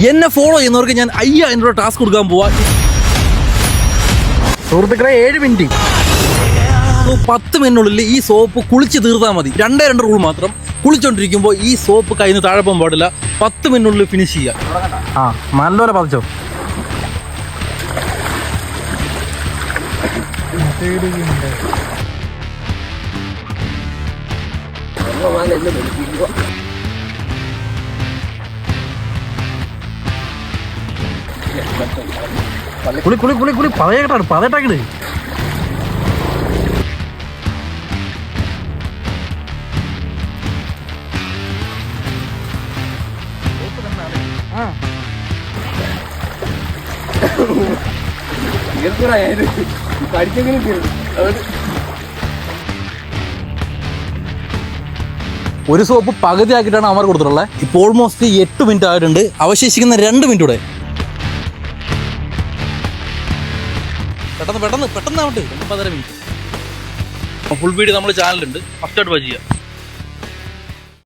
എന്നെ ഫോളോ ചെയ്യുന്നവർക്ക് ഞാൻ അയ്യായിരം രൂപ ടാസ്ക് കൊടുക്കാൻ പോവാ. സുഹൃത്തുക്കളെ ഏഴ് മിനിറ്റ് പത്ത് മിനിറ്റിനുള്ളിൽ ഈ സോപ്പ് കുളിച്ച് തീർത്താൽ മതി. രണ്ടേ രണ്ട് റൂൾ മാത്രം. കുളിച്ചോണ്ടിരിക്കുമ്പോൾ ഈ സോപ്പ് കയ്യിൽ നിന്ന് താഴെ പോകാൻ പാടില്ല. പത്ത് മിനിറ്റിനുള്ളിൽ ഫിനിഷ് ചെയ്യാം. ആ നല്ലപോലെ പതിച്ചോ. കുളി കുളി കുളി കുളി പതയട്ടാണ് പതയട്ടാക്കിട് ഒരു സോപ്പ് പകുതി ആക്കിയിട്ടാണ് അവർ കൊടുത്തിട്ടുള്ളത്. ഇപ്പോൾ ഓൾമോസ്റ്റ് എട്ട് മിനിറ്റ് ആയിട്ടുണ്ട്. അവശേഷിക്കുന്ന രണ്ട് മിനിറ്റ് കൂടെ പെട്ടെന്ന് പെട്ടെന്ന് പെട്ടെന്ന് ആവട്ടെ ഒമ്പതര മിനിറ്റ്. ഫുൾ വീഡിയോ നമ്മുടെ ചാനലുണ്ട് ഫസ്റ്റ് ആയിട്ട് ചെയ്യുക